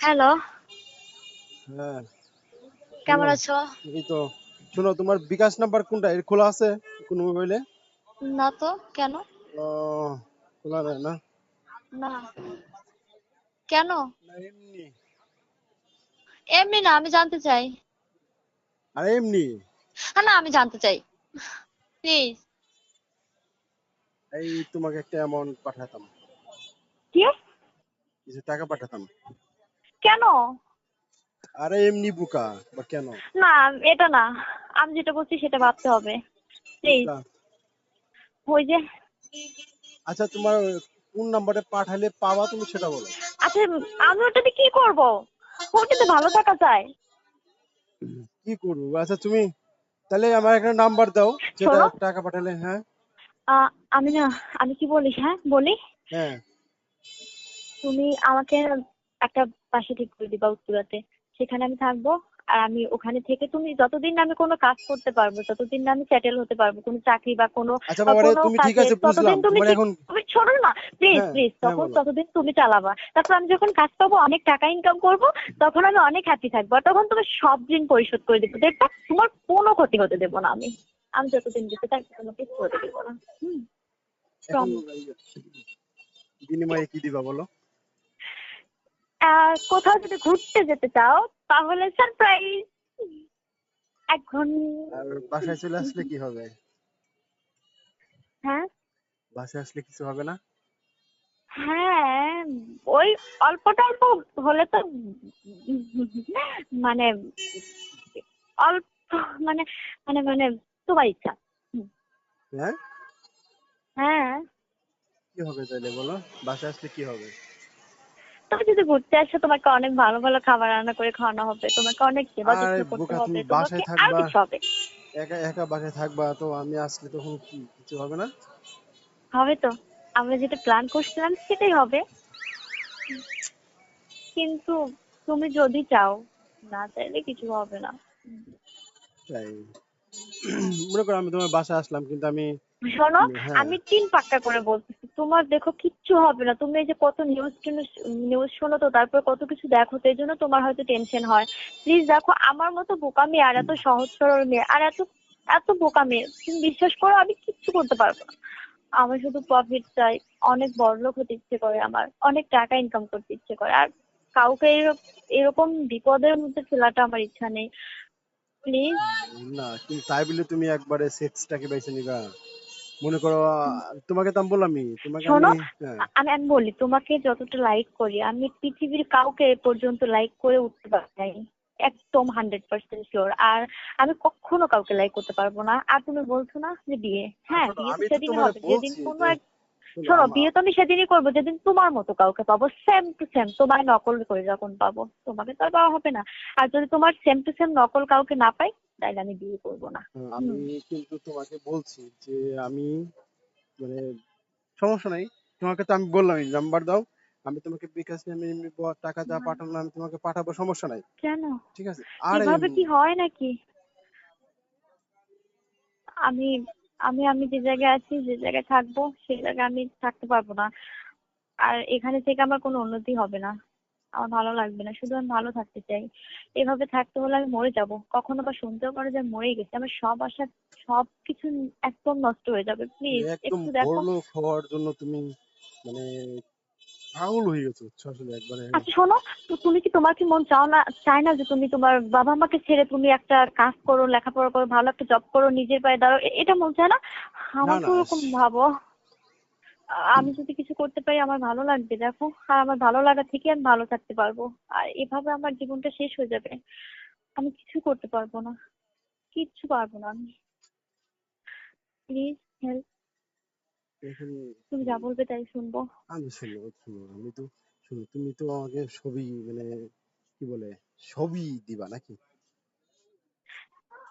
Hello হ্যাঁ। কেমন আছো? এই তো। শোনো তোমার বিকাশ নাম্বার কোনটা? এর খোলা আছে কোন মোবাইলে না তো কেন? ও খোলা নাই না? না। কেন? এমনি। এমনি না আমি জানতে চাই। আরে এমনি? না আমি জানতে চাই। প্লিজ এই তোমাকে একটা অ্যামাউন্ট পাঠাতাম। কি? কিছু টাকা পাঠাতাম। কেন? আরে এমনি বুকা বা কেন? না এটা না। আমি যেটা বলছি সেটা ভাবতে হবে। প্লিজ ওই যে আচ্ছা তোমার কোন নাম্বারে পাঠালে পাবা তুমি সেটা বলো। আচ্ছা আমি ওটাতে কি করব? ওটাতে ভালো থাকা চাই কি করব? আচ্ছা তুমি তাহলে আমার একটা নাম্বার দাও যেটা টাকা পাঠালে হ্যাঁ? আমি না আমি কি বলি হ্যাঁ? বলি? হ্যাঁ। তুমি আমাকে একটা পাশে ঠিক করে দিবা উত্তরাতে। সেখানে আমি থাকব আর আমি ওখানে থেকে তুমি যতদিন না আমি কোনো কাজ করতে পারব যতদিন না আমি সেটেল হতে পারব কোনো চাকরি বা কোনো আচ্ছা কোনো ততদিন তুমি তুমি না প্লিজ হ্যাঁ, প্লিজ হ্যাঁ, তখন ততদিন তুমি চালাবা। তারপর আমি যখন কাজ পাবো অনেক টাকা ইনকাম করব তখন আমি অনেক হ্যাপি থাকব। আর তখন তুমি সব ঋণ পরিশোধ করে দেবো। দেখবা তোমার কোনো ক্ষতি হতে দেবো না আমি। আমি যতদিন দিতে থাকব তোমাকে কিছু হতে দেবো না। হুম বিনিময়ে কি দিবা বলো? কোথাও যদি ঘুরতে যেতে চাও তাহলে সারপ্রাইজ এখন আর বাসায় চলে আসলে কি হবে? হ্যাঁ? বাসায় আসলে কিছু হবে না? হ্যাঁ ওই অল্প হলে তো মানে অল্প মানে মানে মানে তোমার ইচ্ছা। হ্যাঁ? হ্যাঁ। কি হবে তাহলে বলো? বাসায় আসলে কি হবে? তুমি যদি ঘুরতে আসো তোমাকে অনেক ভালো ভালো খাবার রান্না করে খাওয়ানো হবে। তোমাকে অনেক সেবা যত্ন করতে হবে তুমি তোমাকে আর থাকবা। কিছু হবে। একা একা বাসায় থাকবা তো আমি আসলে তখন কি কিছু হবে না? হবে তো। আমরা যেটা প্ল্যান করছিলাম সেটাই হবে। কিন্তু তুমি যদি চাও না চাইলে কিছু হবে না। তাই। মনে করো আমি তোমার বাসায় আসলাম কিন্তু আমি শোনো হ্যাঁ। আমি তিন পাক্কা করে বলতেছি। তোমার দেখো কিচ্ছু হবে না। তুমি এই যে কত নিউজ নিউজ শোনো তো তারপর কত কিছু দেখো তো এই জন্য তোমার হয়তো টেনশন হয়। প্লিজ দেখো আমার মতো বোকা মেয়ে আর এত সহজ সরল মেয়ে আর এত এত বোকা মেয়ে তুমি বিশ্বাস করো আমি কিচ্ছু করতে পারব না। আমার শুধু প্রফিট চাই অনেক বড়লোক হতে ইচ্ছে করে আমার অনেক টাকা ইনকাম করতে ইচ্ছে করে। আর কাউকে এরকম বিপদের মধ্যে ফেলাটা আমার ইচ্ছা নেই। প্লিজ না কিন্তু তাই বলে তুমি একবারে সেক্সটাকে বেছে নিবা। মনে করো তোমাকে তো আমি বললামই তোমাকে শোনো, আমি হ্যাঁ। আমি আমি বলি তোমাকে যতটা লাইক করি আমি পৃথিবীর কাউকে এ পর্যন্ত লাইক করে উঠতে পারি একদম হান্ড্রেড পার্সেন্ট শিওর আর আমি কখনো কাউকে লাইক করতে পারব না। আর তুমি বলছো না যে বিয়ে হ্যাঁ শোনো, বিয়ে তো সেদিনই হবে। যেদিন কোনো এক শোনো বিয়ে তো আমি সেদিনই করব যেদিন তোমার মতো কাউকে পাবো সেম টু সেম তোমার নকল করে যখন পাবো তোমাকে তো আর পাওয়া হবে না। আর যদি তোমার সেম টু সেম নকল কাউকে না পাই তাহলে আমি বিয়ে করব না। হ্যাঁ, আমি কিন্তু তোমাকে বলছি যে আমি মানে সমস্যা নাই তোমাকে তো আমি বললামই নাম্বার দাও আমি তোমাকে বিকাশ আমি এমনি টাকা যা পাঠানো আমি তোমাকে পাঠাবো সমস্যা নাই। কেন? ঠিক আছে আর এভাবে কি হয় নাকি? আমি আমি আমি যে জায়গায় আছি যে জায়গায় থাকব সেই জায়গায় আমি থাকতে পারব না। আর এখানে থেকে আমার কোনো উন্নতি হবে না। আমার ভালো লাগবে না শুধু আমি ভালো থাকতে চাই। এভাবে থাকতে হলে আমি মরে যাব। কখনো বা শুনতেও পারো যে মরেই গেছি। আমার সব আশা সব কিছু একদম নষ্ট হয়ে যাবে। প্লিজ একটু দেখো। হওয়ার জন্য তুমি মানে পাগল হয়ে গেছো আসলে একবারে। আচ্ছা শোনো তো তুমি কি তোমার কি মন চাও না চায় না যে তুমি তোমার বাবা মাকে ছেড়ে তুমি একটা কাজ করো লেখাপড়া করো ভালো একটা জব করো নিজের পায়ে দাঁড়াও? এটা মন চায় না? আমার তো ওরকম ভাবো। আমি যদি কিছু করতে পারি আমার ভালো লাগবে দেখো। আর আমার ভালো লাগা থেকে আমি ভালো থাকতে পারব। আর এভাবে আমার জীবনটা শেষ হয়ে যাবে। আমি কিছু করতে পারব না। কিচ্ছু পারব না আমি। প্লিজ হেল্প তুমি যা বলবে তাই শুনব। আমি শুনো শুনো আমি তো শুনো তুমি তো আমাকে মানে কি বলে ছবি দিবা নাকি?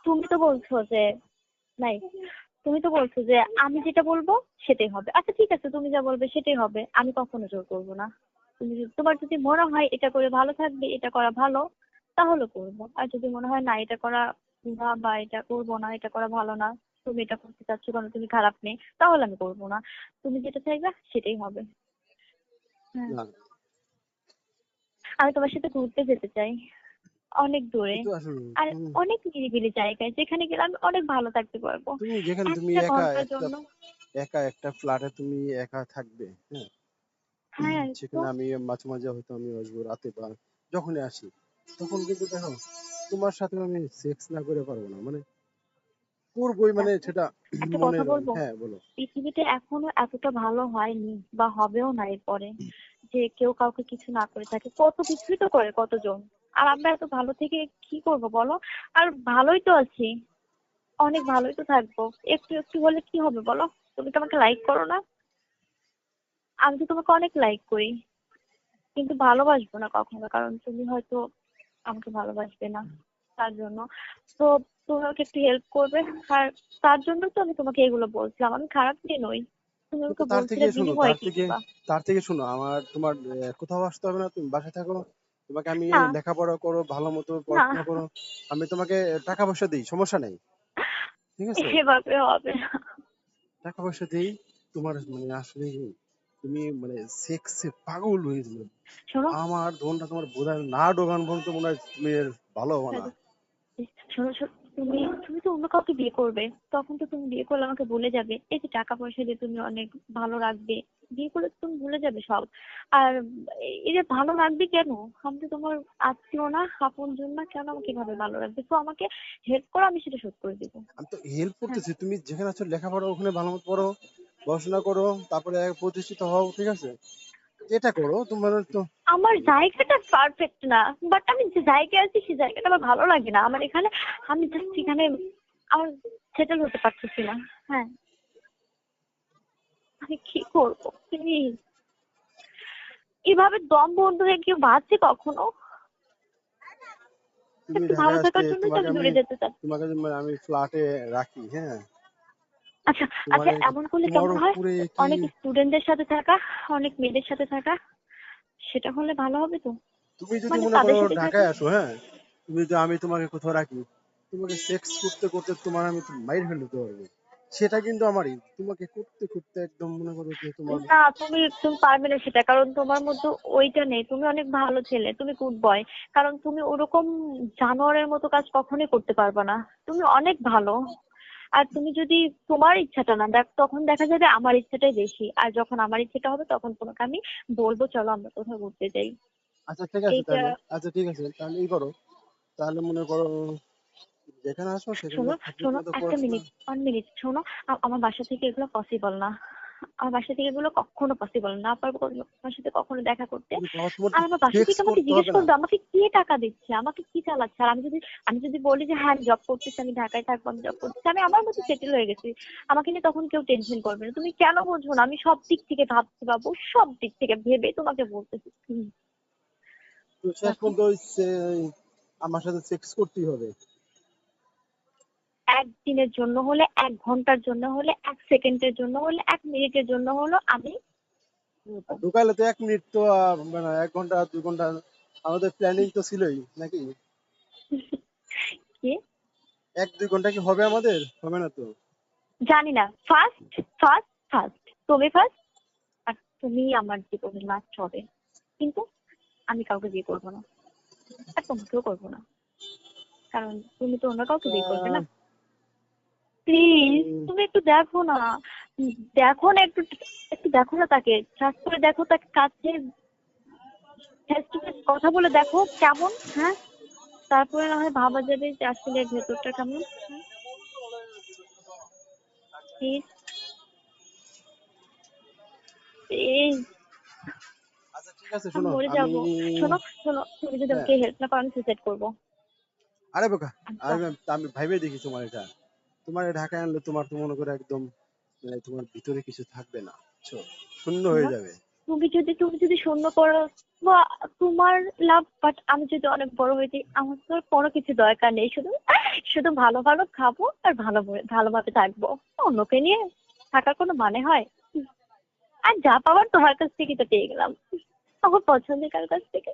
তুমি তো বলছো যে নাই তুমি তো বলছো যে আমি যেটা বলব সেটাই হবে। আচ্ছা ঠিক আছে তুমি যা বলবে সেটাই হবে। আমি কখনো জোর করব না। তুমি যদি- তোমার যদি মনে হয় এটা করে ভালো থাকবে এটা করা ভালো তাহলে করব। আর যদি মনে হয় না এটা করা না বা এটা করব না এটা করা ভালো না তুমি এটা করতে চাচ্ছ কারণ তুমি খারাপ নেই তাহলে আমি করব না। তুমি যেটা চাইবে সেটাই হবে। হ্যাঁ। আমি তোমার সাথে ঘুরতে যেতে চাই। অনেক দূরে। আর অনেক নিরিবিলি জায়গায় যেখানে গেলে আমি অনেক ভালো থাকতে পারব। তুমি যেখানে তুমি একা একা একটা ফ্ল্যাটে তুমি একা থাকবে হ্যাঁ? হ্যাঁ সেখানে আমি মাঝে মাঝে হয়তো আমি আসব রাতে বা যখনই আসি। তখন কিন্তু দেখো তোমার সাথে আমি সেক্স না করে পারব না মানে করবোই মানে সেটা মনে হ্যাঁ বলো। পৃথিবীতে এখনও এতটা ভালো হয়নি বা হবেও না এরপরে যে কেউ কাউকে কিছু না করে থাকে। কত কিছুই তো করে কতজন? আর আমরা এত ভালো থেকে কি করব বলো? আর ভালোই তো আছি। অনেক ভালোই তো থাকব। একটু একটু হলে কি হবে বলো? তুমি তো আমাকে লাইক করো না। আমি তো তোমাকে অনেক লাইক করি। কিন্তু ভালোবাসবো না কখনো কারণ তুমি হয়তো আমাকে ভালোবাসবে না। তার জন্য। তো তুমি আমাকে একটু হেল্প করবে। আর তার জন্য তো আমি তোমাকে এগুলো বলছিলাম। আমি খারাপ মেয়ে নই। তুমি আমাকে তার থেকে বলছিলে কি তার থেকে শোনো আমার তোমার কোথাও আসতে হবে না। তুমি বাসায় থাকো। তোমাকে আমি লেখাপড়া করো ভালো মতো পড়াশোনা করো আমি তোমাকে টাকা পয়সা দিই সমস্যা নেই। ঠিক আছে? এভাবে হবে না। টাকা পয়সা দিই তোমার মানে আসলে তুমি মানে সেক্সে পাগল হয়ে যাবে। শোনো। আমার ধনটা তোমার বোধহয় না ডোগান পর্যন্ত মনে হয় তুমি এর ভালো হবে না। শোনো শোনো। তুমি তুমি তো অন্য কাউকে বিয়ে করবে তখন তো তুমি বিয়ে করলে আমাকে ভুলে যাবে এই যে টাকা পয়সা দিয়ে তুমি অনেক ভালো রাখবে বিয়ে করলে তুমি ভুলে যাবে সব। আর এই যে ভালো রাখবে কেন? আমি তো তোমার আত্মীয় না আপন না কেন আমাকে এভাবে ভালো রাখবে? তো আমাকে হেল্প করো আমি সেটা শোধ করে দেবো। আমি তো হেল্প হ্যাঁ। করতেছি তুমি যেখানে আছো লেখাপড়া ওখানে ভালো মতো পড়ো পড়াশোনা করো তারপরে প্রতিষ্ঠিত হও ঠিক আছে? এটা করো তোমার তো আমার জায়গাটা পারফেক্ট না বাট আমি যে জায়গায় আছি সেই জায়গাটা আমার ভালো লাগে না। আমার এখানে আমি জাস্ট এখানে আমার সেটেল হতে পারতেছি না। হ্যাঁ। আমি কি করব? প্লিজ এভাবে দম বন্ধ হয়ে কেউ বাঁচে কখনো? ভালো থাকার জন্য তো দূরে যেতে চাই। তোমাকে আমি ফ্ল্যাটে রাখি হ্যাঁ। আচ্ছা আচ্ছা এমন করলে কেমন হয়? অনেক স্টুডেন্টদের সাথে থাকা অনেক মেয়েদের সাথে থাকা সেটা হলে ভালো হবে তো? তুমি যদি মানে মনে করো ঢাকায় আসো হ্যাঁ? তুমি যদি আমি তোমাকে কোথাও রাখি তোমাকে সেক্স করতে করতে তোমার আমি মাইর ফেলে দিতে পারব। সেটা কিন্তু আমারই। তোমাকে করতে করতে একদম মনে করো যে তোমার না তুমি তুমি পারবে না সেটা। কারণ তোমার মধ্যে ওইটা নেই। তুমি অনেক ভালো ছেলে তুমি গুড বয় কারণ তুমি ওরকম জানোয়ারের মতো কাজ কখনোই করতে পারবে না। তুমি অনেক ভালো। আর তুমি যদি তোমার ইচ্ছাটা না দেখ তখন দেখা যাবে আমার ইচ্ছাটাই বেশি। আর যখন আমার ইচ্ছাটা হবে তখন তোমাকে আমি বলব চলো আমরা কোথাও ঘুরতে যাই। আচ্ছা ঠিক আছে তাহলে। আচ্ছা ঠিক আছে তাহলে এই করো। তাহলে মনে করো যেখানে আসো সেখানে শোনো শোনো একটা মিনিট ওয়ান মিনিট শোনো আমার বাসা থেকে এগুলো পসিবল না। আমার বাসা থেকে এগুলো কখনো পসিবল না। পারব আমার সাথে কখনো দেখা করতে। তোমার আর আমার বাসা থেকে আমাকে জিজ্ঞেস করবে আমাকে কে টাকা দিচ্ছে? আমাকে কি চালাচ্ছে? আর আমি যদি আমি যদি বলি যে হ্যাঁ আমি জব করতেছি আমি ঢাকায় থাকব আমি জব করতেছি। আমি আমার মতো সেটেল হয়ে গেছি। আমাকে নিয়ে তখন কেউ টেনশন করবে না। তুমি কেন বুঝব না? আমি সব দিক থেকে ভাবছি বাবু সব দিক থেকে ভেবে তোমাকে বলতেছি। শেষ। পর্যন্ত আমার সাথে সেক্স করতেই হবে। একদিনের জন্য হলে এক ঘণ্টার জন্য হলে এক সেকেন্ডের জন্য হলে এক মিনিটের জন্য হলো আমি ঢুকাইলে তো এক মিনিট তো মানে এক ঘণ্টা দুই ঘণ্টা আমাদের প্ল্যানিং তো ছিলই নাকি? কি? এক দুই ঘণ্টা কি হবে আমাদের? হবে না তো। জানি না। ফার্স্ট ফার্স্ট ফার্স্ট তুমি ফার্স্ট আর তুমি আমার জীবনে লাস্ট হবে। কিন্তু আমি কাউকে বিয়ে করব না। আর তোমাকেও করব না। কারণ তুমি তো অন্য কাউকে বিয়ে করবে না। প্লিজ তুমি একটু দেখো না। দেখো না একটু একটু দেখো না তাকে। ট্রাস্ট করে দেখো তাকে কাছে ফেস টু ফেস কথা বলে দেখো কেমন হ্যাঁ? তারপরে না হয় ভাবা যাবে যে আসলে ভেতরটা কেমন। প্লিজ প্লিজ আচ্ছা ঠিক আছে শোনো মরে যাব। শোনো শোনো তুমি যদি হ্যাঁ। আমাকে হেল্প না করো আমি সুইসাইড করব। আরে বোকা আচ্ছা। আমি ভাইবে দেখি তোমার এটা। তোমার ঢাকায় আনলে তোমার তো মনে করে একদম মানে তোমার ভিতরে কিছু থাকবে না। বুঝছ শূন্য হয়ে যাবে। তুমি যদি তুমি যদি শূন্য করো বা তোমার লাভ বাট আমি যদি অনেক বড় হয়ে যাই আমার তো কোনো কিছু দরকার নেই। শুধু শুধু ভালো ভালো খাব আর ভালো ভালোভাবে থাকব। অন্যকে নিয়ে থাকার কোনো মানে হয়? আর যা পাওয়ার তোমার কাছ থেকে তো পেয়ে গেলাম। আমার পছন্দের কার কাছ থেকে।